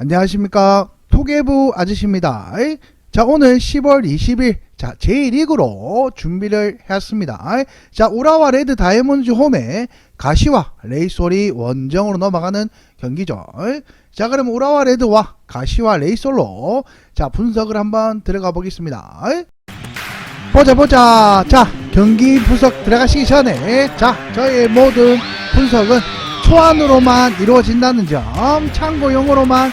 안녕하십니까 토개부 아저씨입니다. 자 오늘 10월 20일 자 제1리그로 준비를 했습니다. 자 우라와 레드 다이아몬드 홈에 가시와 레이솔이 원정으로 넘어가는 경기죠. 자 그럼 우라와 레드와 가시와 레이솔로 자 분석을 한번 들어가 보겠습니다. 보자 보자 자 경기 분석 들어가시기 전에 자 저의 모든 분석은 초안으로만 이루어진다는 점 참고용으로만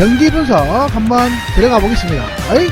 경기 분석 한번 들어가 보겠습니다. 어이?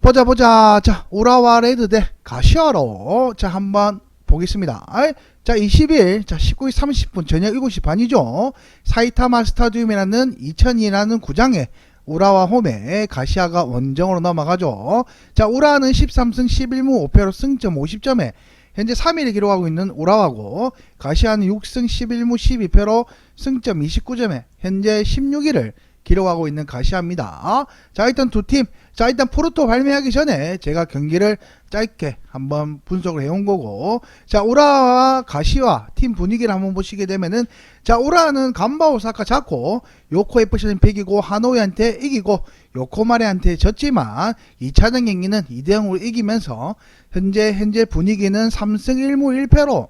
보자 보자 자 우라와 레드 대 가시아로 자 한번 보겠습니다. 어이? 자 20일 자 19시 30분 저녁 7시 반이죠. 사이타마 스타디움이라는 2002라는 구장에 우라와 홈에 가시아가 원정으로 넘어가죠. 자, 우라는 13승 11무 5패로 승점 50점에 현재 3위를 기록하고 있는 우라와고 가시아는 6승 11무 12패로 승점 29점에 현재 16위를 기록하고 있는 가시아입니다. 자, 일단 두 팀. 자, 일단 포르토 발매하기 전에 제가 경기를 짧게 한번 분석을 해온 거고. 자, 우라와 가시와 팀 분위기를 한번 보시게 되면은 자, 우라는 간바 오사카 잡고 요코 FC는 패기고 하노이한테 이기고 요코마레한테 졌지만 2차전 경기는 2대0으로 이기면서 현재 현재 분위기는 3승 1무 1패로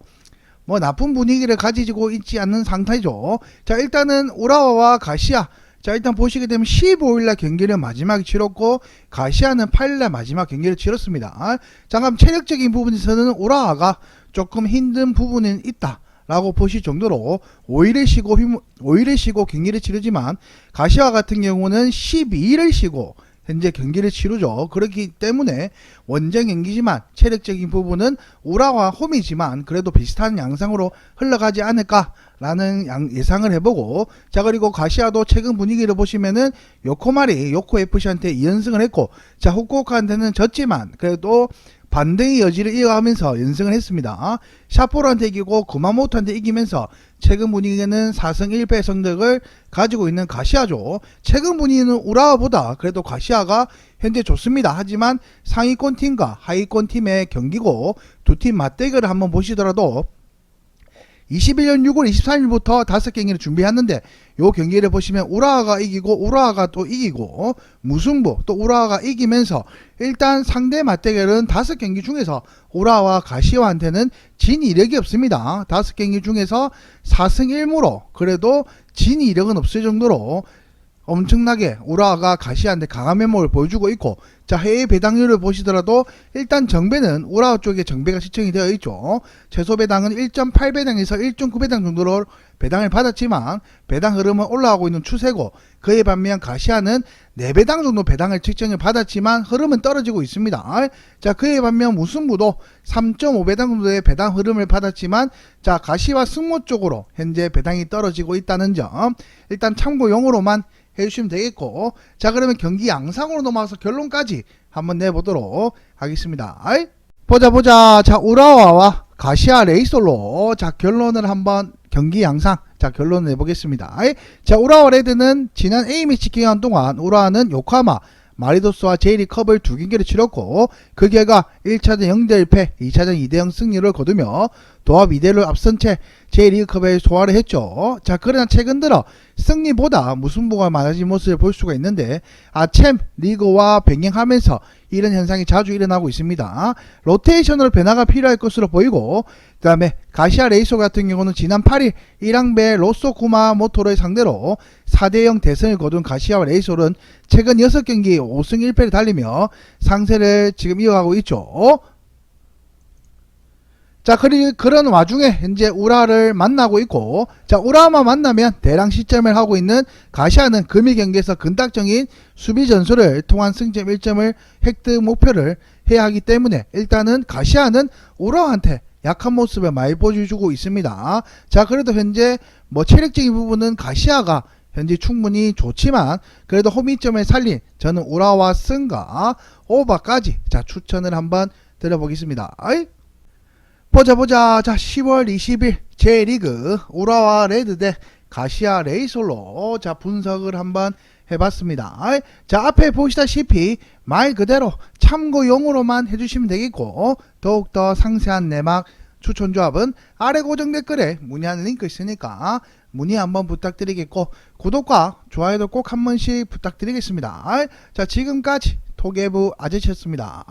뭐 나쁜 분위기를 가지고 있지 않는 상태죠. 자, 일단은 우라와와 가시아 자 일단 보시게 되면 15일날 경기를 마지막에 치렀고 가시아는 8일날 마지막 경기를 치렀습니다. 자 그럼 체력적인 부분에서는 우라와가 조금 힘든 부분은 있다. 라고 보실 정도로 5일을 쉬고 5일을 쉬고 경기를 치르지만 가시아 같은 경우는 12일을 쉬고 현재 경기를 치르죠. 그렇기 때문에 원정 경기지만 체력적인 부분은 우라와 홈이지만 그래도 비슷한 양상으로 흘러가지 않을까라는 양- 예상을 해보고 자 그리고 가시아도 최근 분위기를 보시면은 요코마리 요코 FC한테 2연승을 했고 자 후쿠오카한테는 졌지만 그래도 반등의 여지를 이어가면서 연승을 했습니다. 샤포로한테 이기고 구마모토한테 이기면서 최근 분위기는 4승 1패 성적을 가지고 있는 가시아죠. 최근 분위기는 우라와보다 그래도 가시아가 현재 좋습니다. 하지만 상위권 팀과 하위권 팀의 경기고 두 팀 맞대결을 한번 보시더라도 21년 6월 23일부터 다섯 경기를 준비했는데 요 경기를 보시면 우라와가 이기고 우라와가 또 이기고 무승부 또 우라와가 이기면서 일단 상대 맞대결은 다섯 경기 중에서 우라와 가시와한테는 진 이력이 없습니다. 다섯 경기 중에서 4승 1무로 그래도 진 이력은 없을 정도로 엄청나게 우라가 가시한테 강한 면모를 보여주고 있고 자 해외 배당률을 보시더라도 일단 정배는 우라 쪽에 정배가 시청이 되어 있죠. 최소 배당은 1.8배당에서 1.9배당 정도로 배당을 받았지만 배당 흐름은 올라가고 있는 추세고 그에 반면 가시아는 4배당 정도 배당을 측정을 받았지만 흐름은 떨어지고 있습니다. 자 그에 반면 무승부도 3.5배당 정도의 배당 흐름을 받았지만 자 가시와 승모 쪽으로 현재 배당이 떨어지고 있다는 점. 일단 참고용으로만 해주시면 되겠고 자 그러면 경기 양상으로 넘어가서 결론까지 한번 내보도록 하겠습니다? 보자 보자 자 우라와와 가시아 레이솔로 자 결론을 한번 경기 양상 자 결론을 내보겠습니다? 자 우라와 레드는 지난 A매치 기간 동안 우라와는 요카마 마리도스와 제이리 컵을 두 경기를 치렀고 그 결과 1차전 0대 1패, 2차전 2대 0 승리를 거두며 도합 2대를 앞선 채 제1리그컵에 소화를 했죠. 자, 그러나 최근 들어 승리보다 무승부가 많아진 모습을 볼 수가 있는데 아챔 리그와 병행하면서 이런 현상이 자주 일어나고 있습니다. 로테이션으로 변화가 필요할 것으로 보이고 그 다음에 가시아 레이소 같은 경우는 지난 8일 1항배 로쏘 구마 모토를 상대로 4대0 대승을 거둔 가시아와 레이솔은 최근 6경기 5승 1패를 달리며 상세를 지금 이어가고 있죠. 자, 그리, 그런 와중에 현재 우라를 만나고 있고, 자, 우라만 만나면 대량 시점을 하고 있는 가시아는 금일 경기에서 근딱적인 수비 전술을 통한 승점 1점을 획득 목표를 해야 하기 때문에 일단은 가시아는 우라한테 약한 모습을 많이 보여주고 있습니다. 자, 그래도 현재 뭐 체력적인 부분은 가시아가 현재 충분히 좋지만 그래도 호미점을 살린 저는 우라와 승과 오바까지 자 추천을 한번 드려보겠습니다. 아이? 보자 보자 자 10월 20일 J리그 우라와 레드 대 가시아 레이솔로 자 분석을 한번 해봤습니다. 자 앞에 보시다시피 말 그대로 참고용으로만 해주시면 되겠고 더욱더 상세한 내막 추천 조합은 아래 고정 댓글에 문의하는 링크 있으니까 문의 한번 부탁드리겠고 구독과 좋아요도 꼭 한 번씩 부탁드리겠습니다. 자 지금까지 토개부 아저씨였습니다.